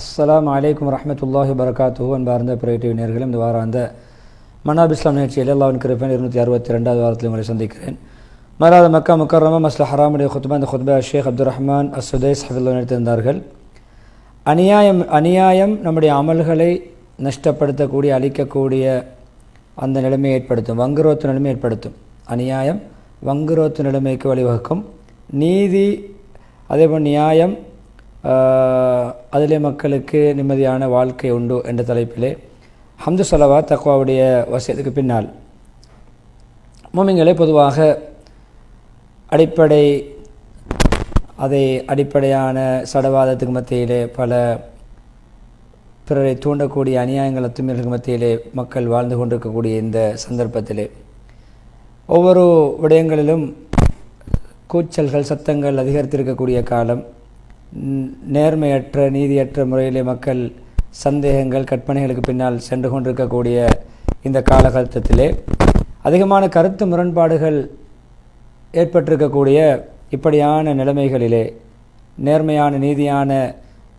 அஸ்லாம் அலைக்கும் ரஹமத்துல்லாஹி வரகாத்துஹு அன்பார்ந்த பிரைட்டிவ் நேர்களும் இந்த வாரம் அந்த மனாப் இஸ்லாம் நிகழ்ச்சியில் எல்லாவின் கிருப்பேன் இருநூற்றி அறுபத்தி ரெண்டாவது வாரத்தில் உங்களை சந்திக்கிறேன். மறாத மக்கா முக்கரமா மஸ்ல ஹராமுடைய ஹுத்பா இந்த குத்பா ஷேக் அப்துல் ரஹ்மான் அசுதேஸ் ஹபில்லா நடத்திருந்தார்கள் அநியாயம் அநியாயம் நம்முடைய அமல்களை நஷ்டப்படுத்தக்கூடிய அழிக்கக்கூடிய அந்த நிலைமையை ஏற்படுத்தும் வங்குரோத்து நிலைமை ஏற்படுத்தும். அநியாயம் வங்குரோத்து நிலைமைக்கு வழிவகுக்கும். நீதி அதேபோல் நியாயம் அதிலே மக்களுக்கு நிம்மதியான வாழ்க்கை உண்டு என்ற தலைப்பிலே ஹம்து சலவா தக்வாவுடைய வசியத்துக்கு பின்னால் மூமிங்களே பொதுவாக அடிப்படை அதை அடிப்படையான சடவாதத்துக்கு மத்தியிலே பல பிறரை தூண்டக்கூடிய அநியாயங்கள் அத்துமீறல்கள் மத்தியிலே மக்கள் வாழ்ந்து கொண்டிருக்கக்கூடிய இந்த சந்தர்ப்பத்திலே. ஒவ்வொரு விடயங்களிலும் கூச்சல்கள் சத்தங்கள் அதிகரித்திருக்கக்கூடிய காலம். நேர்மையற்ற நீதியற்ற முறையிலே மக்கள் சந்தேகங்கள் கற்பனைகளுக்கு பின்னால் சென்று கொண்டிருக்கக்கூடிய இந்த காலகட்டத்திலே அதிகமான கருத்து முரண்பாடுகள் ஏற்பட்டிருக்கக்கூடிய இப்படியான நிலைமைகளிலே நேர்மையான நீதியான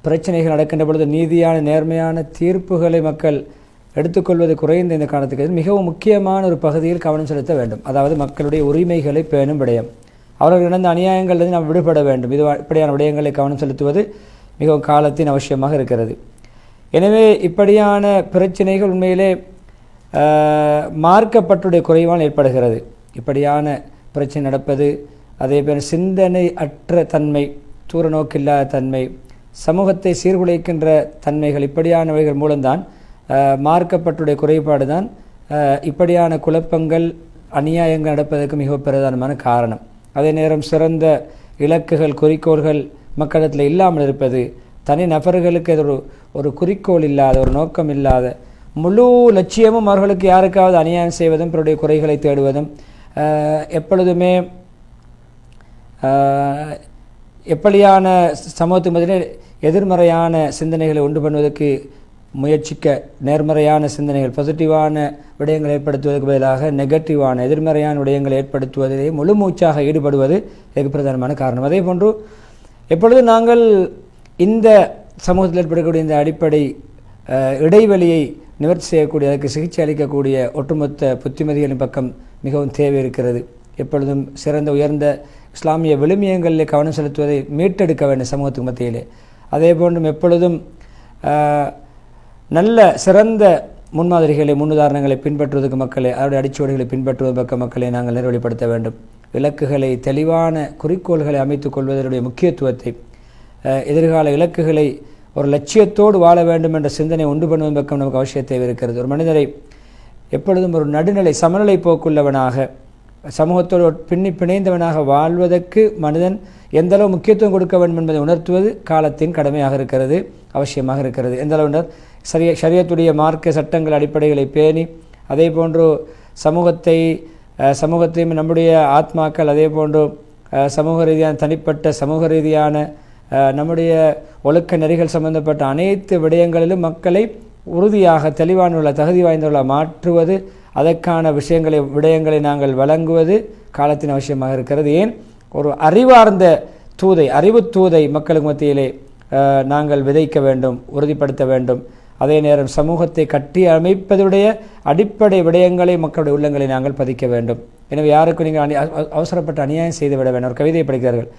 பிரச்சனைகள் நடக்கின்ற பொழுது நீதியான நேர்மையான தீர்ப்புகளை மக்கள் எடுத்துக்கொள்வது குறைந்த இந்த காலத்துக்கு. மிகவும் முக்கியமான ஒரு பகுதியில் கவனம் செலுத்த வேண்டும். அதாவது மக்களுடைய உரிமைகளை பேணும் விடயம். அவர்கள் நடந்த அநியாயங்களிலிருந்து நாம் விடுபட வேண்டும். இது இப்படியான விடயங்களை கவனம் செலுத்துவது மிகவும் காலத்தின் அவசியமாக இருக்கிறது. எனவே இப்படியான பிரச்சனைகள் உண்மையிலே மார்க்கப்பட்டுடைய குறைவால் ஏற்படுகிறது. இப்படியான பிரச்சனை நடப்பது அதே போல் சிந்தனை அற்ற தன்மை தூர நோக்கில்லாத தன்மை சமூகத்தை சீர்குலைக்கின்ற தன்மைகள் இப்படியானவைகள் மூலம்தான் மார்க்கப்பட்டுடைய குறைபாடு தான் இப்படியான குழப்பங்கள் அநியாயங்கள் நடப்பதற்கு மிக பிரதானமான காரணம். அதே நேரம் சிறந்த இலக்குகள் குறிக்கோள்கள் மக்களிடத்தில் இல்லாமல் இருப்பது தனி நபர்களுக்கு அது ஒரு ஒரு குறிக்கோள் இல்லாத ஒரு நோக்கம் இல்லாத முழு லட்சியமும் அவர்களுக்கு யாருக்காவது அநியாயம் செய்வதும் பிறருடைய குறைகளை தேடுவதும் எப்பொழுதுமே எப்படியான சமூகத்துக்கு மத்தியில் எதிர்மறையான சிந்தனைகளை உண்டு பண்ணுவதற்கு முயற்சிக்க நேர்மறையான சிந்தனைகள் பாசிட்டிவான விடயங்களை ஏற்படுத்துவதற்கு பதிலாக நெகட்டிவான எதிர்மறையான விடயங்களை ஏற்படுத்துவதிலே முழு மூச்சாக ஈடுபடுவது இதுக்கு பிரதானமான காரணம். அதே போன்று எப்பொழுது நாங்கள் இந்த சமூகத்தில் ஏற்படக்கூடிய இந்த அடிப்படை இடைவெளியை நிவர்த்தி செய்யக்கூடிய அதற்கு சிகிச்சை அளிக்கக்கூடிய ஒட்டுமொத்த புத்திமதிகளின் பக்கம் மிகவும் தேவை இருக்கிறது. எப்பொழுதும் சிறந்த உயர்ந்த இஸ்லாமிய விழுமியங்களில் கவனம் செலுத்துவதை மீட்டெடுக்க வேண்டும் சமூகத்துக்கு மத்தியிலே. அதே போன்றும் எப்பொழுதும் நல்ல சிறந்த முன்மாதிரிகளை முன்னுதாரணங்களை பின்பற்றுவதற்கு மக்களை அவருடைய அடிச்சுவடுகளை பின்பற்றுவது பக்க மக்களை நாங்கள் நிறைவழிப்படுத்த வேண்டும். இலக்குகளை தெளிவான குறிக்கோள்களை அமைத்துக் கொள்வதனுடைய முக்கியத்துவத்தை எதிர்கால இலக்குகளை ஒரு லட்சியத்தோடு வாழ வேண்டும் என்ற சிந்தனை உண்டு பண்ணுவதன் பக்கம் நமக்கு அவசிய தேவை இருக்கிறது ஒரு மனிதரை எப்பொழுதும் ஒரு நடுநிலை சமநிலை போக்குள்ளவனாக சமூகத்தோடு பின்னி பிணைந்தவனாக வாழ்வதற்கு மனிதன் எந்த அளவு முக்கியத்துவம் கொடுக்க வேண்டும் என்பதை உணர்த்துவது காலத்தின் கடமையாக இருக்கிறது அவசியமாக இருக்கிறது. எந்தளவு சரிய சரியத்துடைய மார்க்க சட்டங்கள் அடிப்படைகளை பேணி அதே போன்று சமூகத்தை சமூகத்தையும் நம்முடைய ஆத்மாக்கள் அதே போன்று சமூக ரீதியான தனிப்பட்ட சமூக ரீதியான நம்முடைய ஒழுக்க நெறிகள் சம்பந்தப்பட்ட அனைத்து விடயங்களிலும் மக்களை உறுதியாக தெளிவானவர்கள தகுதி வாய்ந்தவர்களாக மாற்றுவது அதற்கான விஷயங்களை விடயங்களை நாங்கள் வழங்குவது காலத்தின் அவசியமாக இருக்கிறது. ஏன்? ஒரு அறிவார்ந்த தூதை அறிவு தூதை மக்களுக்கு மத்தியிலே நாங்கள் விதைக்க வேண்டும் உறுதிப்படுத்த வேண்டும். அதே நேரம் சமூகத்தை கட்டி அமைப்பதுடைய அடிப்படை விடயங்களை மக்களுடைய உள்ளங்களை நாங்கள் பதிக்க வேண்டும். எனவே யாருக்கும் நீங்கள் அணி அவசரப்பட்டு அநியாயம் செய்து விட ஒரு கவிதை படிக்கிறார்கள்.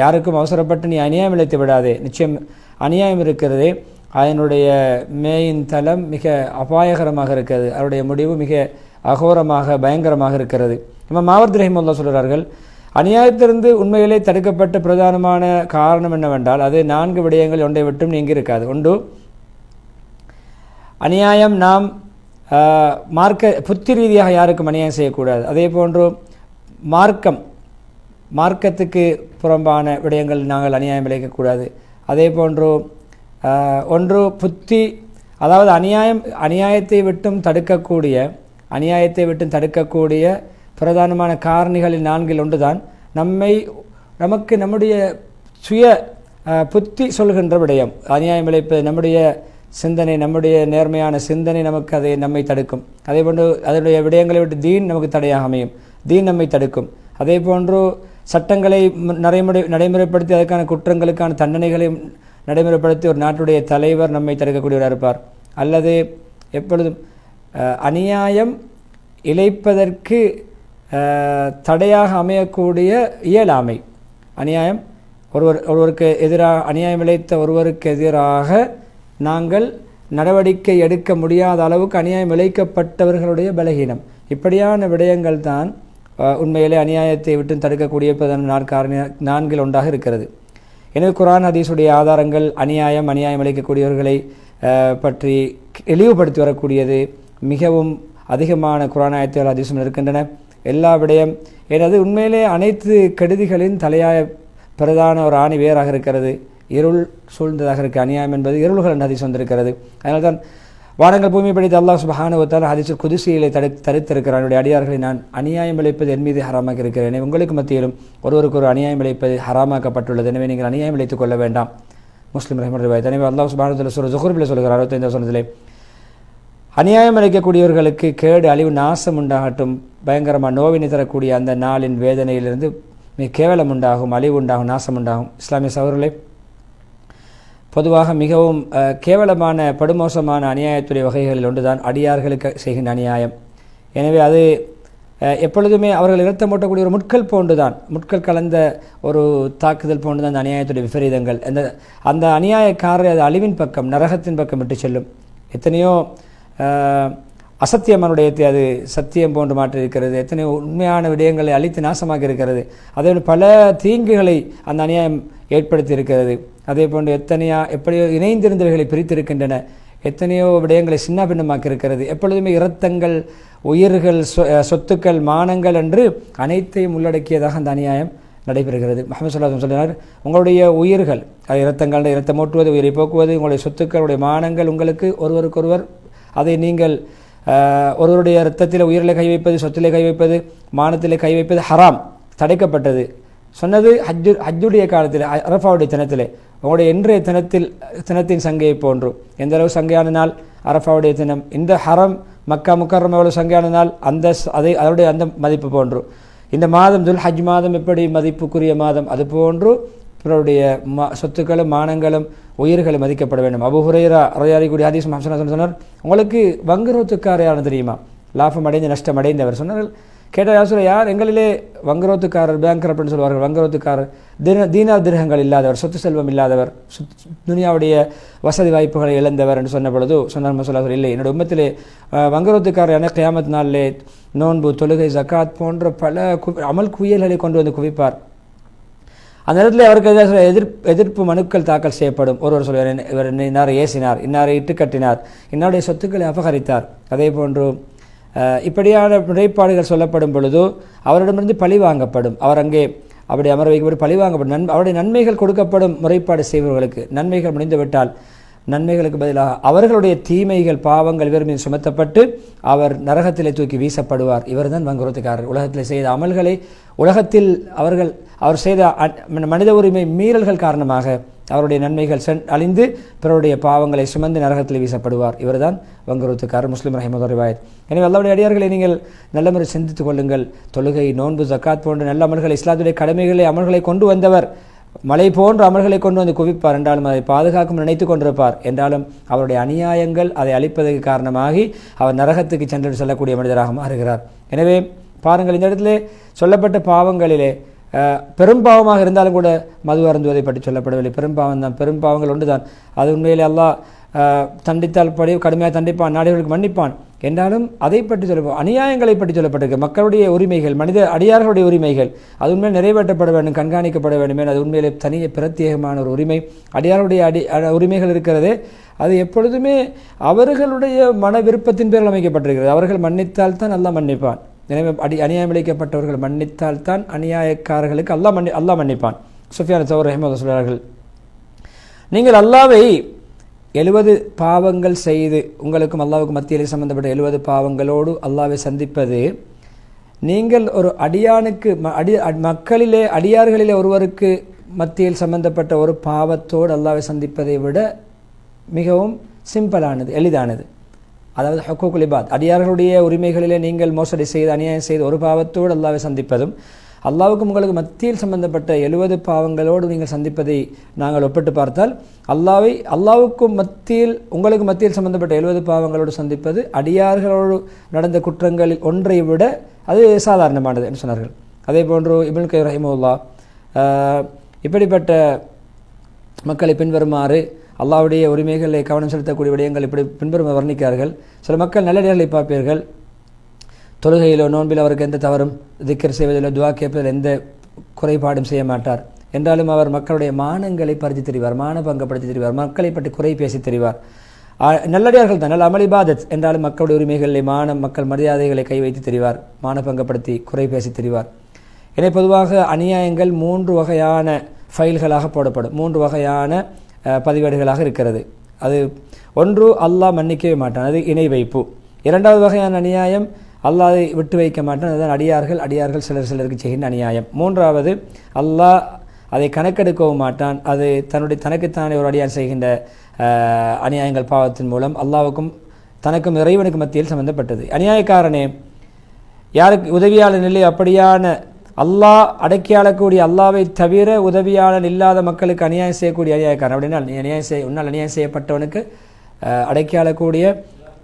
யாருக்கும் அவசரப்பட்டு நீ அநியாயம் இழைத்து விடாதே. நிச்சயம் அநியாயம் இருக்கிறதே. அதனுடைய மேயின் தளம் மிக அபாயகரமாக இருக்கிறது. அவருடைய முடிவு மிக அகோரமாக பயங்கரமாக இருக்கிறது. நம்ம மாவர்த் ரஹிமுல்லா சொல்கிறார்கள் அநியாயத்திலிருந்து உண்மையிலே தடுக்கப்பட்ட பிரதானமான காரணம் என்னவென்றால் அது நான்கு விடயங்கள் ஒன்றை விட்டும் நீங்கி இருக்காது ஒன்று அநியாயம் நாம் மார்க்க புத்தி ரீதியாக யாருக்கும் அநியாயம் செய்யக்கூடாது. அதே போன்று மார்க்கம் மார்க்கத்துக்கு புறம்பான விடயங்கள் நாங்கள் அநியாயம் விளைக்கக்கூடாது அதே போன்று ஒன்று புத்தி அதாவது அநியாயம் அநியாயத்தை விட்டும் தடுக்கக்கூடிய அநியாயத்தை விட்டும் தடுக்கக்கூடிய பிரதானமான காரணிகளில் நான்கில் ஒன்றுதான் நம்மை நமக்கு நம்முடைய சுய புத்தி சொல்கின்ற விடயம். அநியாயம் இழைப்பது நம்முடைய சிந்தனை நம்முடைய நேர்மையான சிந்தனை நமக்கு அதை நம்மை தடுக்கும். அதே போன்று அதனுடைய விடயங்களை விட்டு தீன் நமக்கு தடையாக அமையும். தீன் நம்மை தடுக்கும். அதே போன்று சட்டங்களை நடைமுறை நடைமுறைப்படுத்தி அதற்கான குற்றங்களுக்கான தண்டனைகளையும் நடைமுறைப்படுத்தி ஒரு நாட்டுடைய தலைவர் நம்மை தடுக்கக்கூடியவராக இருப்பார். அல்லது எப்பொழுதும் அநியாயம் இழைப்பதற்கு தடையாக அமையக்கூடிய இயலாமை. அநியாயம் ஒருவர் ஒருவருக்கு எதிராக அநியாயம் இழைத்த ஒருவருக்கு எதிராக நாங்கள் நடவடிக்கை எடுக்க முடியாத அளவுக்கு அநியாயம் இழைக்கப்பட்டவர்களுடைய பலகீனம். இப்படியான விடயங்கள் தான் உண்மையிலே அநியாயத்தை விட்டு தடுக்கக்கூடிய பிரதான நான்கு நான்கில் ஒன்றாக இருக்கிறது. எனவே குரான் ஹதீஸுடைய ஆதாரங்கள் அநியாயம் அநியாயம் அளிக்கக்கூடியவர்களை பற்றி இழிவுபடுத்தி வரக்கூடியது மிகவும் அதிகமான குரான் ஆயத்துகள் ஹதீஸும் இருக்கின்றன. எல்லா விடயம் எனது உண்மையிலே அனைத்து கெடுதிகளின் தலையாய பிரதான ஒரு ஆணி வேறாக இருக்கிறது. இருள் சூழ்ந்ததாக இருக்க. அநியாயம் என்பது இருள்கள் என்று ஹதீஸ் வந்திருக்கிறது. அதனால்தான் வானங்கள் பூமி படித்த அல்லாஹ் சுபஹானுவத்தால் ஹதீஸில் குதிசியிலே தடு தடுத்திருக்கிறான் என்னுடைய அடியார்களை நான் அநியாயம் இழைப்பது என் மீது ஹராமாக இருக்கிறேன். உங்களுக்கு மத்தியிலும் ஒருவருக்கு ஒரு அநியாயம் இழைப்பது ஹராமாக்கப்பட்டுள்ளது. எனவே நீங்கள் அநியாயம் இழைத்துக் கொள்ள வேண்டாம். முஸ்லீம் ரஹ்மன் ரிவாயத். எனவே அல்லாஹ் சுபஹானுவத்தால் சொல்ற ஜுஹூர்பில் சொல்கிறார் அறுபத்தைந்து சொன்னதிலே அநியாயம் இழைக்கக்கூடியவர்களுக்கு கேடு அழிவு நாசம் உண்டாகட்டும். பயங்கரமாக நோவினை தரக்கூடிய அந்த நாளின் வேதனையிலிருந்து மிக கேவலம் உண்டாகும் அழிவு உண்டாகும் நாசம் உண்டாகும். இஸ்லாமிய சகோதரர்களே பொதுவாக மிகவும் கேவலமான படுமோசமான அநியாயத்துடைய வகைகளில் ஒன்றுதான் அடியார்களுக்கு செய்கின்ற அநியாயம். எனவே அது எப்பொழுதுமே அவர்கள் இரத்தம் மூட்டக்கூடிய ஒரு முட்கள் போன்றுதான். முட்கள் கலந்த ஒரு தாக்குதல் போன்றுதான் அந்த அநியாயத்துடைய விபரீதங்கள். அந்த அந்த அநியாயக்காரரை அது அழிவின் பக்கம் நரகத்தின் பக்கம் விட்டு செல்லும். எத்தனையோ அஹ், அது சத்தியம் போன்று மாற்றி இருக்கிறது எத்தனையோ உண்மையான விடயங்களை அழித்து நாசமாக இருக்கிறது. அதே பல தீங்குகளை அந்த அநியாயம் ஏற்படுத்தி இருக்கிறது அதே போன்று எத்தனையா எப்படியோ இணைந்திருந்தவைகளை பிரித்திருக்கின்றன. எத்தனையோ விடயங்களை சின்ன இருக்கிறது எப்பொழுதுமே இரத்தங்கள் உயிர்கள் சொ- சொத்துக்கள் மானங்கள் என்று அனைத்தையும் உள்ளடக்கியதாக அந்த அநியாயம் நடைபெறுகிறது. முகமது சொல்லாஹ் சொல்லினார் உங்களுடைய உயிர்கள் அது இரத்தங்கள் இரத்தம் ஓட்டுவது உயிரை போக்குவது உங்களுடைய சொத்துக்களுடைய மானங்கள் உங்களுக்கு ஒருவருக்கொருவர் அதை நீங்கள் ஒருவருடைய இரத்தத்தில் உயிரில் கை வைப்பது சொத்திலே கை வைப்பது மானத்தில் கை வைப்பது ஹராம் தடைக்கப்பட்டது. சொன்னது ஹஜ்ஜு ஹஜ்ஜுடைய காலத்தில் அரஃபாவுடைய தினத்தில். உங்களுடைய இன்றைய தினத்தில் தினத்தின் சங்கையை போன்றும் எந்த அளவு சங்கையான நாள்? அரஃபாவுடைய தினம். இந்த ஹரம் மக்கா முக்கரம் எவ்வளோ சங்கையான நாள்? அந்த அதை அதனுடைய அந்த மதிப்பு போன்றும் இந்த மாதம் துல் ஹஜ் மாதம் எப்படி மதிப்புக்குரிய மாதம்? அது போன்று பிறருடைய மா சொத்துக்களும் மானங்களும் உயிர்களும் மதிக்கப்பட வேண்டும். அபுஹுரேரா அறையாறிக்கூடிய ஹதீஸ் மஹசன் சொன்னார் உங்களுக்கு வங்குரோத்துக்கார யாரும் தெரியுமா? லாபம் அடைந்து நஷ்டம் அடைந்தவர் சொன்னார்கள். கேட்டால் யார் சொல்ல யார் எங்களிலே வங்குரோத்துக்காரர் பேங்கர் அப்படின்னு சொல்வார்கள்? வங்குரோத்துக்காரர் தின தீனா திருகங்கள் இல்லாதவர் சொத்து செல்வம் இல்லாதவர் துனியாவுடைய வசதி வாய்ப்புகளை இழந்தவர் என்று சொன்ன பொழுது சொன்னார் சொல்லாசர் இல்லை என்னோட உண்மத்திலே வங்குரோத்துக்காரர் என கியாமத் நாளிலே நோன்பு தொழுகை ஜக்காத் போன்ற பல குவி அமல் குயல்களை கொண்டு வந்து குவிப்பார். அந்த நேரத்தில் அவருக்கு எதிராக எதிர்ப்பு எதிர்ப்பு மனுக்கள் தாக்கல் செய்யப்படும். ஒருவர் சொல்வார் இவர் இன்னார் இன்னாரை ஏசினார் இன்னாரை இட்டுக்கட்டினார் இன்னாருடைய சொத்துக்களை அபகரித்தார். அதே போன்று இப்படியான முறைப்பாடுகள் சொல்லப்படும் பொழுது அவரிடமிருந்து பழி வாங்கப்படும். அவர் அங்கே அப்படி அமர வைக்கப்பட்டு பழி வாங்கப்படும். நன் அவருடைய நன்மைகள் கொடுக்கப்படும் முறைப்பாடு செய்பவர்களுக்கு. நன்மைகள் முடிந்துவிட்டால் நன்மைகளுக்கு பதிலாக அவர்களுடைய தீமைகள் பாவங்கள் இவர் மீது சுமத்தப்பட்டு அவர் நரகத்திலே தூக்கி வீசப்படுவார். இவர்தான் வங்குரத்துக்காரர். உலகத்தில் செய்த அமல்களை உலகத்தில் அவர்கள் அவர் செய்த அ- மனித உரிமை மீறல்கள் காரணமாக அவருடைய நன்மைகள் சென் அழிந்து பிறருடைய பாவங்களை சுமந்து நரகத்தில் வீசப்படுவார். இவர்தான் வங்குரத்துக்காரர் முஸ்லிம் ரஹிமது ரிவாயத். எனவே அல்லாவுடைய அடியார்களை நீங்கள் நல்ல முறை சிந்தித்துக் கொள்ளுங்கள். தொழுகை நோன்பு ஜக்காத் போன்ற நல்ல அமல்கள் இஸ்லாத்துடைய கடமைகளை அமல்களை கொண்டு வந்தவர் மலை போன்ற அமல்களை கொண்டு வந்து குவிப்பார். என்றாலும் அதை பாதுகாக்கும் நினைத்து கொண்டிருப்பார். என்றாலும் அவருடைய அநியாயங்கள் அதை அழிப்பதற்கு காரணமாகி அவர் நரகத்துக்கு சென்று செல்லக்கூடிய மனிதராக மாறுகிறார். எனவே பாருங்கள் இந்த இடத்திலே சொல்லப்பட்ட பாவங்களிலே பெரும்பாவமாக இருந்தாலும் கூட மது அருந்துவதை பற்றி சொல்லப்படவில்லை. பெரும்பாவம் தான் பெரும்பாவங்கள் ஒன்றுதான். அது உண்மையிலே அல்லாஹ் தண்டித்தால் படி கடுமையாக தண்டிப்பான் நாடுகளுக்கு மன்னிப்பான். என்றாலும் அதை பற்றி சொல்ல அநியாயங்களை பற்றி சொல்லப்பட்டிருக்கு. மக்களுடைய உரிமைகள் மனித அடியார்களுடைய உரிமைகள் அது உண்மையில் நிறைவேற்றப்பட வேண்டும் கண்காணிக்கப்பட வேண்டும் என அது உண்மையிலே தனிய பிரத்யேகமான ஒரு உரிமை. அடியாருடைய அடி அ- உரிமைகள் இருக்கிறது. அது எப்பொழுதுமே அவர்களுடைய மன விருப்பத்தின் பேரில் அமைக்கப்பட்டிருக்கிறது. அவர்கள் மன்னித்தால் தான் நல்லா மன்னிப்பான். எனவே அடி அநியாயம் இழைக்கப்பட்டவர்கள் மன்னித்தால் தான் அநியாயக்காரர்களுக்கு அல்லா மன்னி அல்லாஹ் மன்னிப்பான். சுஃபியான் சௌர் அஹமது சொல்கிறார்கள் நீங்கள் அல்லாவை எழுபது பாவங்கள் செய்து உங்களுக்கும் அல்லாவுக்கும் மத்தியில் சம்பந்தப்பட்ட எழுபது பாவங்களோடு அல்லாவை சந்திப்பது நீங்கள் ஒரு அடியானுக்கு ம- அடி அ- மக்களிலே அடியார்களிலே ஒருவருக்கு மத்தியில் சம்பந்தப்பட்ட ஒரு பாவத்தோடு அல்லாவை சந்திப்பதை விட மிகவும் சிம்பிளானது எளிதானது. அதாவது ஹக்கூக்குல் இபாத் அடியார்களுடைய உரிமைகளிலே நீங்கள் மோசடி செய்து அநியாயம் செய்து ஒரு பாவத்தோடு அல்லாவை சந்திப்பதும் அல்லாவுக்கும் உங்களுக்கு மத்தியில் சம்பந்தப்பட்ட எழுபது பாவங்களோடு நீங்கள் சந்திப்பதை நாங்கள் ஒப்பிட்டு பார்த்தால் அல்லாவை அல்லாவுக்கும் மத்தியில் உங்களுக்கு மத்தியில் சம்பந்தப்பட்ட எழுபது பாவங்களோடு சந்திப்பது அடியார்களோடு நடந்த குற்றங்களில் ஒன்றை விட அது சாதாரணமானது என்று சொன்னார்கள். அதே போன்று இபின் கை ரஹிமுல்லா இப்படிப்பட்ட மக்களை பின்வருமாறு அல்லாவுடைய உரிமைகளை கவனம் செலுத்தக்கூடிய விடயங்கள் இப்படி பின்வரும் வர்ணிக்கிறார்கள். சில மக்கள் நல்லடியார்களை பார்ப்பீர்கள். தொழுகையிலோ நோன்பில் அவருக்கு எந்த தவறும் திக்கர் செய்வதிலோ துவா கேட்பதில் எந்த குறைபாடும் செய்ய மாட்டார். என்றாலும் அவர் மக்களுடைய மானங்களை பறித்து தெரிவார் மான பங்கப்படுத்தி தெரிவார் மக்களை பற்றி குறை பேசி தெரிவார். நல்லடியார்கள் தான் நல்ல அமளிபாதத் என்றாலும் மக்களுடைய உரிமைகளை மானம் மக்கள் மரியாதைகளை கை வைத்து தெரிவார் மான பங்கப்படுத்தி குறை பேசி தெரிவார். எனவே பொதுவாக அநியாயங்கள் மூன்று வகையான ஃபைல்களாக போடப்படும் மூன்று வகையான பதிவேடுகளாக இருக்கிறது. அது ஒன்று அல்லாஹ் மன்னிக்கவே மாட்டான் அது இணை வைப்பு. இரண்டாவது வகையான அநியாயம் அல்லாதை விட்டு வைக்க மாட்டேன் அதுதான் அடியார்கள் அடியார்கள் சிலர் சிலருக்கு செய்கின்ற அநியாயம். மூன்றாவது அல்லாஹ் அதை கணக்கெடுக்கவும் மாட்டான். அது தன்னுடைய தனக்குத்தானே ஒரு அடியார் செய்கின்ற அநியாயங்கள் பாவத்தின் மூலம் அல்லாவுக்கும் தனக்கும் இறைவனுக்கு மத்தியில் சம்பந்தப்பட்டது. அநியாயக்காரனே யாருக்கு உதவியாளன் நிலை அப்படியான அல்லாஹ் அடக்கி ஆளக்கூடிய அல்லாவை தவிர உதவியாளன் இல்லாத மக்களுக்கு அநியாயம் செய்யக்கூடிய அநியாயக்காரன். அப்படின்னா அநியாயம் செய் உன்னால் அநியாயம் செய்யப்பட்டவனுக்கு அடக்கி ஆளக்கூடிய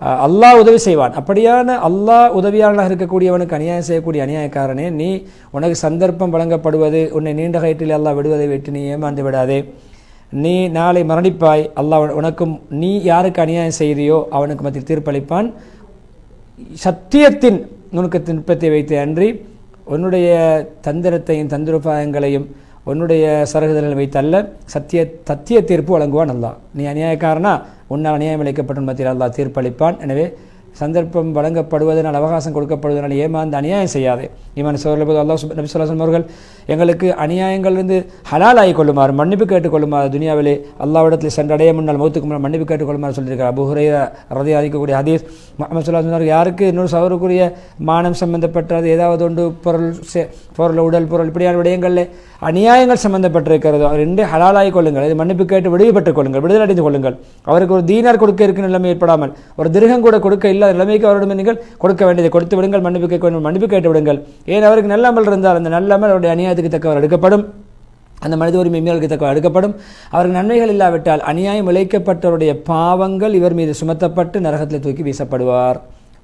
அல்லாஹ் உதவி செய்வான். அப்படியான அல்லாஹ் உதவியாளனாக இருக்கக்கூடியவனுக்கு அநியாயம் செய்யக்கூடிய அநியாயக்காரனே நீ உனக்கு சந்தர்ப்பம் வழங்கப்படுவது உன்னை நீண்ட கயிற்றில் அல்லாஹ் விடுவதை விட்டு நீ ஏமாந்து விடாதே. நீ நாளை மரணிப்பாய் அல்லாஹ் உனக்கும் நீ யாருக்கு அநியாயம் செய்தியோ அவனுக்கு மத்தியில் தீர்ப்பளிப்பான். சத்தியத்தின் நுணுக்கத்தின் நுட்பத்தை வைத்து அன்றி உன்னுடைய தந்திரத்தையும் தந்திரோபாயங்களையும் உன்னுடைய சரகுதல்களை வைத்தல்ல சத்திய சத்திய தீர்ப்பு வழங்குவான் அல்லாஹ். நீ அநியாயக்காரனா உன்னால் அநியாயம் மத்தியில் அல்லா தீர்ப்பளிப்பான். எனவே சந்தர்ப்பம் வழங்கப்படுவதனால் அவகாசம் கொடுக்கப்படுவதனால் ஏமாந்து அநியாயம் செய்யாது. ஈமான் சோழபோது அல்லா சுப் நபி சொல்லாசன் அவர்கள் எங்களுக்கு அநியாயங்களிலிருந்து ஹலால் ஆகி கொள்ளுமாறு மன்னிப்பு கேட்டுக்கொள்ளுமாறு துனியாவிலே அல்லாவிடத்தில் சென்றடைய முன்னால் மௌத்துக்கு முன்னால் மன்னிப்பு கேட்டுக்கொள்ளுமாறு சொல்லியிருக்கார் அபுஹுரை ரதி அளிக்கக்கூடிய ஹதீஸ் முகமது சொல்லாசன் யாருக்கு இன்னொரு சவருக்குரிய மானம் சம்பந்தப்பட்டது ஏதாவது ஒன்று பொருள் பொருள் உடல் பொருள் இப்படியான விடயங்களில் அநியாயங்கள் சம்பந்தப்பட்டிருக்கிறதோ அவர் ரெண்டு ஹலாலாகி கொள்ளுங்கள். இது மன்னிப்பு கேட்டு விடுவிப்பட்டுக் கொள்ளுங்கள் விடுதலை அடைந்து கொள்ளுங்கள். அவருக்கு ஒரு தீனார் கொடுக்க இருக்க நிலைமை ஏற்படாமல் ஒரு திருகம் கூட கொடுக்க இல்லாத நிலைமைக்கு அவரிடம் நீங்கள் கொடுக்க வேண்டியதை கொடுத்து விடுங்கள் மன்னிப்பு கேட்க வேண்டும் மன்னிப்பு கேட்டு விடுங்கள். ஏன் அவருக்கு நல்ல அமல் இருந்தால் அந்த நல்ல அமல் அவருடைய அநியாயத்துக்கு தக்கவர் எடுக்கப்படும். அந்த மனித உரிமை மீறலுக்கு தக்க எடுக்கப்படும். அவருக்கு நன்மைகள் இல்லாவிட்டால் அநியாயம் இழைக்கப்பட்டவருடைய பாவங்கள் இவர் மீது சுமத்தப்பட்டு நரகத்தில் தூக்கி வீசப்படுவார்.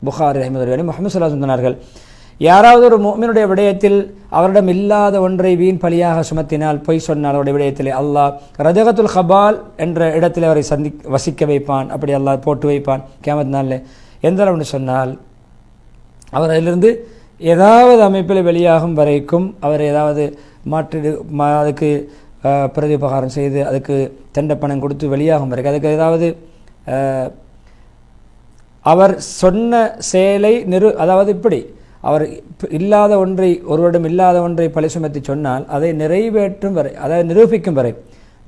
புகார் அஹமது முகமது சல்லா சொன்னார்கள் யாராவது ஒரு மோமினுடைய விடயத்தில் அவரிடம் இல்லாத ஒன்றை வீண் பலியாக சுமத்தினால் பொய் சொன்னால் அவருடைய விடயத்தில் அல்லாஹ் ரஜகத்துல் ஹபால் என்ற இடத்தில் அவரை சந்தி வசிக்க வைப்பான். அப்படி அல்லாஹ் போட்டு வைப்பான். கேமத் நாளில் எந்த அளவுன்னு சொன்னால் அவர் அதிலிருந்து ஏதாவது அமைப்பில் வெளியாகும் வரைக்கும் அவர் ஏதாவது மாற்று அதுக்கு பிரதிபகாரம் செய்து அதுக்கு தண்ட பணம் கொடுத்து வெளியாகும் வரைக்கும் அதுக்கு ஏதாவது அவர் சொன்ன செயலை நிறு அதாவது இப்படி அவர் இல்லாத ஒன்றை ஒருவரிடம் இல்லாத ஒன்றை பழி சுமத்தி சொன்னால் அதை நிறைவேற்றும் வரை அதாவது நிரூபிக்கும் வரை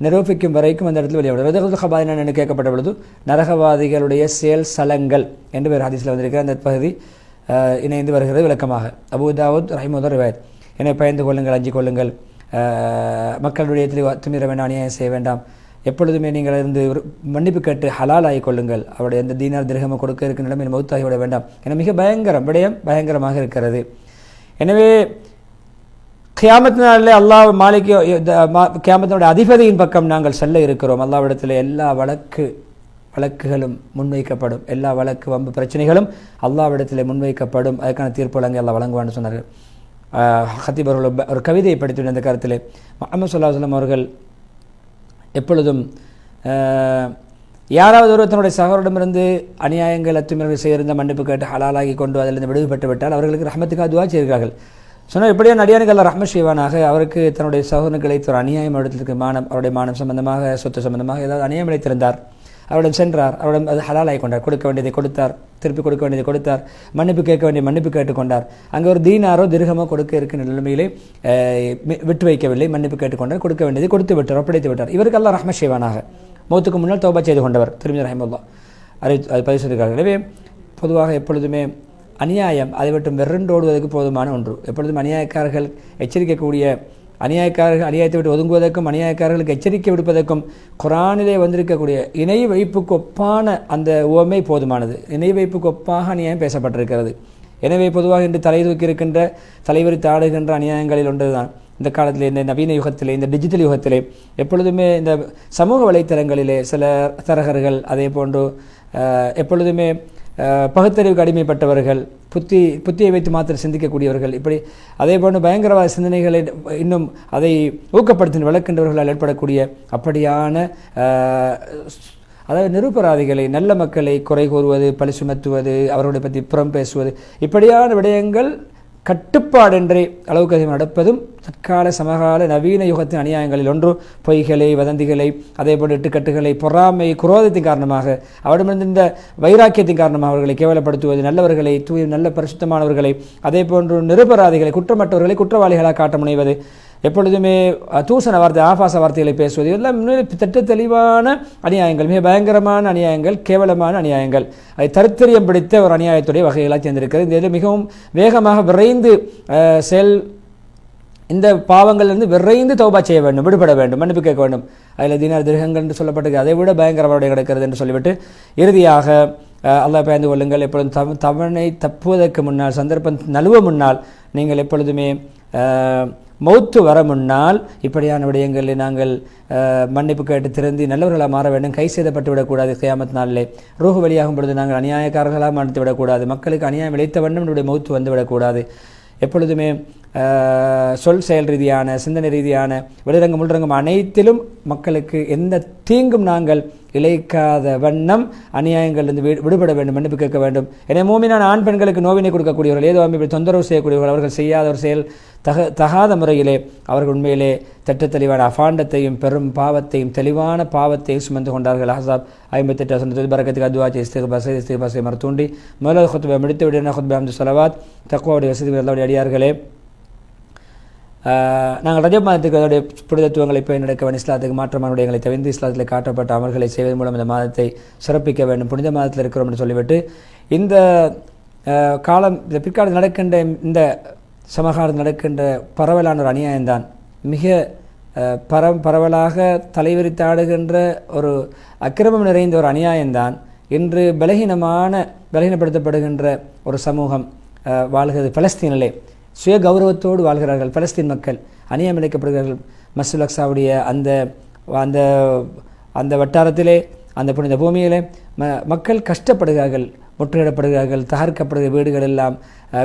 நிரூபிக்கும் வரைக்கும் அந்த இடத்துல வெளியாகும் ரதகுல் ஹபாத் என்ன கேட்கப்பட்ட பொழுது நரகவாதிகளுடைய செயல் சலங்கள் என்று வேறு ஹதீஸில் வந்திருக்கிற அந்த பகுதி இணைந்து வருகிறது விளக்கமாக. அபுதாவுத் ரஹிமுதர் ரிவாயத். என்னை பயந்து கொள்ளுங்கள் அஞ்சு கொள்ளுங்கள். மக்களுடைய துமிர வேண்டாம் அநியாயம் செய்ய வேண்டாம். எப்பொழுதுமே நீங்கள் இருந்து மன்னிப்பு கேட்டு ஹலால் கொள்ளுங்கள். அவருடைய எந்த தீனார் திருகமாக கொடுக்க இருக்க நிலைமையில் மௌத்தாகி விட வேண்டாம். என மிக பயங்கரம் விடயம் பயங்கரமாக இருக்கிறது. எனவே கியாமத்தினாலே அல்லாஹ் மாலிக்கு கியாமத்தினுடைய அதிபதியின் பக்கம் நாங்கள் செல்ல இருக்கிறோம். அல்லாவிடத்தில் எல்லா வழக்கு வழக்குகளும் முன்வைக்கப்படும். எல்லா வழக்கு வம்பு பிரச்சனைகளும் அல்லாவிடத்தில் முன்வைக்கப்படும். அதுக்கான தீர்ப்பு வழங்கி எல்லாம் வழங்குவான்னு சொன்னார்கள் ஹத்தீப் அவர்கள் ஒரு கவிதையை படித்துள்ள அந்த கருத்தில் முகமது சொல்லாஹ் அவர்கள் எப்பொழுதும் யாராவது ஒருத்தனுடைய சகோரிடமிருந்து அநியாயங்கள் அத்துமீறல்கள் செய்திருந்த மன்னிப்பு கேட்டு ஹலாலாகி கொண்டு அதிலிருந்து விடுவிப்பட்டு விட்டால் அவர்களுக்கு ரஹமத்துக்காக துவா செய்கிறார்கள் சொன்னால் எப்படியா நடிகானிகள் ரஹ்ம செய்வானாக அவருக்கு தன்னுடைய சகோதரனுக்கு ஒரு அநியாயம் இடத்திற்கு மானம் அவருடைய மானம் சம்பந்தமாக சொத்து சம்பந்தமாக ஏதாவது அநியாயம் இழைத்திருந்தார் அவரிடம் சென்றார். அவரிடம் அது ஹலாலாகி கொண்டார். கொடுக்க வேண்டியதை கொடுத்தார். திருப்பி கொடுக்க வேண்டியதை கொடுத்தார். மன்னிப்பு கேட்க வேண்டிய மன்னிப்பு கேட்டுக்கொண்டார் அங்கே ஒரு தீனாரோ திருகமோ கொடுக்க இருக்கின்ற நிலைமையிலே விட்டு வைக்கவில்லை. மன்னிப்பு கேட்டுக்கொண்டார் கொடுக்க வேண்டியதை கொடுத்து விட்டார். ஒப்படைத்து விட்டார். இவருக்கெல்லாம் எல்லாம் ரஹ்ம மௌத்துக்கு முன்னால் தோபா செய்து கொண்டவர். திருமதி ரஹமுல்லா அறி அது பதிவு செய்திருக்கார்கள் எனவே பொதுவாக எப்பொழுதுமே அநியாயம் அதை விட்டு வெறண்டோடுவதற்கு போதுமான ஒன்று. எப்பொழுதும் அநியாயக்காரர்கள் எச்சரிக்கக்கூடிய அநியாயக்காரர்கள் அநியாயத்தை விட்டு ஒதுங்குவதற்கும் அநியாயக்காரர்களுக்கு எச்சரிக்கை விடுப்பதற்கும் குரானிலே வந்திருக்கக்கூடிய இணை வைப்புக்கு ஒப்பான அந்த உவமை போதுமானது. இணை வைப்புக்கு ஒப்பாக அநியாயம் பேசப்பட்டிருக்கிறது. எனவே பொதுவாக இன்று தலை தூக்கி இருக்கின்ற தலைவரி தாடுகின்ற அநியாயங்களில் ஒன்றுதான். இந்த காலத்தில் இந்த நவீன யுகத்திலே இந்த டிஜிட்டல் யுகத்திலே எப்பொழுதுமே இந்த சமூக வலைத்தளங்களிலே சில தரகர்கள் அதே போன்று எப்பொழுதுமே பகுத்தறிவுக்கு அடிமைப்பட்டவர்கள் புத்தி புத்தியை வைத்து மாத்திரம் சிந்திக்கக்கூடியவர்கள் இப்படி அதே போன்று பயங்கரவாத சிந்தனைகளை இன்னும் அதை ஊக்கப்படுத்தி விளக்கின்றவர்களால் ஏற்படக்கூடிய அப்படியான அதாவது நிருபராதிகளை நல்ல மக்களை குறை கூறுவது பழி சுமத்துவது அவர்களை பற்றி புறம் பேசுவது இப்படியான விடயங்கள் கட்டுப்பாடின்றி அளவுக்கு அதிகம் நடப்பதும் தற்கால சமகால நவீன யுகத்தின் அநியாயங்களில் ஒன்று. பொய்களை வதந்திகளை அதே போன்று இட்டுக்கட்டுகளை பொறாமை குரோதத்தின் காரணமாக அவரிடமிருந்து இந்த வைராக்கியத்தின் காரணமாக அவர்களை கேவலப்படுத்துவது நல்லவர்களை தூய நல்ல பரிசுத்தமானவர்களை அதே போன்று நிருபராதிகளை குற்றமற்றவர்களை குற்றவாளிகளாக காட்ட முனைவது எப்பொழுதுமே தூசண வார்த்தை ஆபாச வார்த்தைகளை பேசுவது இதெல்லாம் திட்ட தெளிவான அநியாயங்கள் மிக பயங்கரமான அநியாயங்கள் கேவலமான அநியாயங்கள். அதை தருத்தரியம் பிடித்த ஒரு அநியாயத்துடைய வகைகளாக சேர்ந்திருக்கிறது. இந்த இதில் மிகவும் வேகமாக விரைந்து செயல் இந்த பாவங்கள்லேருந்து விரைந்து தௌபா செய்ய வேண்டும் விடுபட வேண்டும் மன்னிப்பு கேட்க வேண்டும். அதில் தினார் திருகங்கள் என்று சொல்லப்பட்டது அதை விட பயங்கரமான கிடக்கிறது என்று சொல்லிவிட்டு இறுதியாக அல்லாஹ் பயந்து கொள்ளுங்கள். எப்பொழுதும் தவ தவணை தப்புவதற்கு முன்னால் சந்தர்ப்பம் நழுவ முன்னால் நீங்கள் எப்பொழுதுமே மௌத்து வர முன்னால் இப்படியான விடயங்களில் நாங்கள் மன்னிப்பு கேட்டு திருந்தி நல்லவர்களாக மாற வேண்டும். கை செய்தப்பட்டு விடக்கூடாது கியாமத் நாளிலே. ரூஹு வழியாகும் பொழுது நாங்கள் அநியாயக்காரர்களாக மன்னித்து விடக்கூடாது. மக்களுக்கு அநியாயம் விளைத்த வண்ணம் நம்முடைய மௌத்து வந்து விடக்கூடாது. எப்பொழுதுமே சொல் செயல் ரீதியான சிந்தனை ரீதியான வெளிரங்கம் உள்ரங்கம் அனைத்திலும் மக்களுக்கு எந்த தீங்கும் நாங்கள் இழைக்காத வண்ணம் அநியாயங்களிலிருந்து விடு- விடுபட வேண்டும் மன்னிப்பு கேட்க வேண்டும். எனவே மூமினான ஆண் பெண்களுக்கு நோவினை கொடுக்கக்கூடியவர்கள் ஏதோ அமைப்பில் தொந்தரவு செய்யக்கூடியவர்கள் அவர்கள் செய்யாத ஒரு செயல் தக தகாத முறையிலே அவர்கள் உண்மையிலே திட்ட தெளிவான அஃபாண்டத்தையும் பெரும் பாவத்தையும் தெளிவான பாவத்தையும் சுமந்து கொண்டார்கள். அஹசாப் ஐம்பத்தெட்டு வசனத்தில் பரக்கத்துக்கு அதுவா இஸ்திகபாசை இஸ்திகபாசை மறுத்தூண்டி முதலாவது ஹுத்பை முடித்து விடுன ஹுத்பை அம்து சொலவாத் தக்குவாவுடைய வசதி அல்லாவுடைய அடியார்களே நாங்கள் ரஜப் மாதத்துக்கு அதோடைய புனிதத்துவங்களை போய் நடக்க வேண்டும் இஸ்லாத்துக்கு மாற்றமான விடயங்களை தவிர்த்து இஸ்லாத்தில் காட்டப்பட்ட அமல்களை செய்வதன் மூலம் இந்த மாதத்தை சிறப்பிக்க வேண்டும். புனித மாதத்தில் இருக்கிறோம் என்று சொல்லிவிட்டு இந்த காலம் இந்த பிற்காலத்தில் நடக்கின்ற இந்த சமகாலத்தில் நடக்கின்ற பரவலான ஒரு அநியாயம்தான். மிக பர பரவலாக பரவலாக தலைவிரித்தாடுகின்ற ஒரு அக்கிரமம் நிறைந்த ஒரு அநியாயம்தான். இன்று பலகீனமான பலகீனப்படுத்தப்படுகின்ற ஒரு சமூகம் வாழ்கிறது பலஸ்தீனிலே. சுய கௌரவத்தோடு வாழ்கிறார்கள் பலஸ்தீன் மக்கள். அநியாயம் இழைக்கப்படுகிறார்கள். மசூல் அக்சாவுடைய அந்த அந்த அந்த வட்டாரத்திலே அந்த புனித பூமியிலே ம மக்கள் கஷ்டப்படுகிறார்கள். முற்றுகையிடப்படுகிறார்கள் தகர்க்கப்படுகிற வீடுகள் எல்லாம்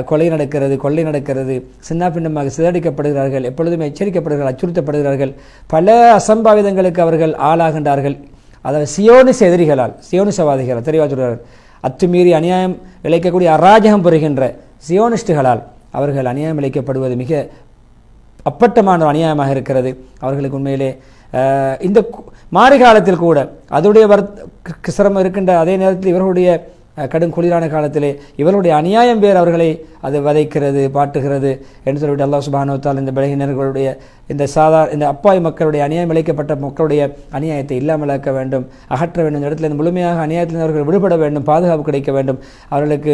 கொலை நடக்கிறது கொள்ளை நடக்கிறது சின்னாபின்னமாக சிதறடிக்கப்படுகிறார்கள் எப்பொழுதுமே எச்சரிக்கப்படுகிறார்கள் அச்சுறுத்தப்படுகிறார்கள் பல அசம்பாவிதங்களுக்கு அவர்கள் ஆளாகின்றார்கள். அதாவது சியோனிச எதிரிகளால் சியோனிசவாதிகளால் தெளிவாக சொல்கிறார்கள் அத்துமீறி அநியாயம் இழைக்கக்கூடிய அராஜகம் புரிகின்ற சியோனிஸ்டுகளால் அவர்கள் அநியாயம் இழைக்கப்படுவது மிக அப்பட்டமான ஒரு அநியாயமாக இருக்கிறது. அவர்களுக்கு உண்மையிலே இந்த கு- மாரி காலத்தில் கூட அதோடைய வர்த் சிரமம் இருக்கின்ற அதே நேரத்தில் இவர்களுடைய கடும் குளிரான காலத்திலே இவர்களுடைய அநியாயம் வேறு அவர்களை அது வதைக்கிறது பாட்டுகிறது என்று சொல்லிவிட்டு அல்லாஹ் சுபானுவத்தால் இந்த பலகினர்களுடைய இந்த சாதா இந்த அப்பாய் மக்களுடைய அநியாயம் இழைக்கப்பட்ட மக்களுடைய அநியாயத்தை இல்லாமலாக்க வேண்டும் அகற்ற வேண்டும். இந்த இடத்துல முழுமையாக அநியாயத்திலிருந்து அவர்கள் விடுபட வேண்டும் பாதுகாப்பு கிடைக்க வேண்டும். அவர்களுக்கு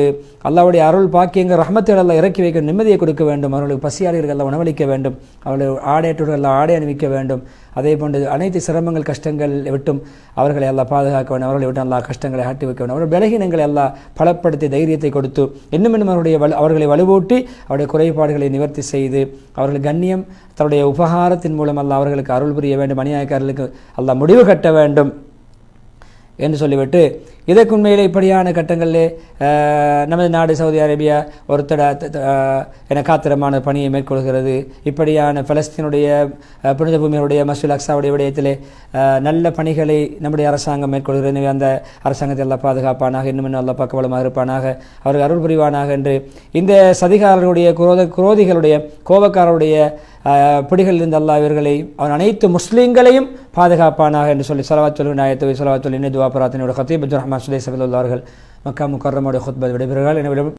அல்லாவுடைய அருள் பாக்கியங்கள் ரஹமத்துகள் எல்லாம் இறக்கி வைக்க நிம்மதியை கொடுக்க வேண்டும். அவர்களுக்கு பசியாளர்கள் எல்லாம் உணவளிக்க வேண்டும். அவர்கள் ஆடையற்றவர்கள் எல்லாம் ஆடை அணிவிக்க வேண்டும். அதே போன்று அனைத்து சிரமங்கள் கஷ்டங்கள் விட்டும் அவர்களை எல்லாம் பாதுகாக்க வேண்டும். அவர்களை விட்டு எல்லா கஷ்டங்களை ஆட்டி வைக்க வேண்டும். அவர்கள் பலகீனங்களை எல்லாம் பலப்படுத்தி தைரியத்தை கொடுத்து இன்னும் இன்னும் அவருடைய வலு அவர்களை வலுவூட்டி அவருடைய குறைபாடுகளை நிவர்த்தி செய்து அவர்கள் கண்ணியம் தன்னுடைய உபகாரத்தின் மூலம் அல்ல அவர்களுக்கு அருள் புரிய வேண்டும். அநியாயக்காரர்களுக்கு அல்ல முடிவு கட்ட வேண்டும் என்று சொல்லிவிட்டு இதற்கு உண்மையில் இப்படியான கட்டங்களில் நமது நாடு சவுதி அரேபியா ஒருத்தட என காத்திரமான பணியை மேற்கொள்கிறது. இப்படியான பலஸ்தீனுடைய புனித பூமியுடைய மசூல் அக்ஸாவுடைய விடயத்திலே நல்ல பணிகளை நம்முடைய அரசாங்கம் மேற்கொள்கிறது. எனவே அந்த அரசாங்கத்தை எல்லாம் பாதுகாப்பானாக இன்னும் இன்னும் அல்ல பக்கபலமாக இருப்பானாக அவர்கள் அருள் புரிவானாக என்று இந்த சதிகாரர்களுடைய குரோத குரோதிகளுடைய கோபக்காரருடைய பிடிகளில் பிடிகளிலிருந்து அல்லா இவர்களை அவன் அனைத்து முஸ்லீம்களையும் பாதுகாப்பானாக என்று சொல்லி சலவாத் சொல்லி நாயத்தவை சலவாத் சொல்லி துவா பிரார்த்தனையோட ஹத்தீப் ரஹ்மான் மசூதை சபையில் உள்ளவர்கள் மக்கா முக்கர்ரமோட ஹுத்பத் விடைபெறுகிறார்கள் என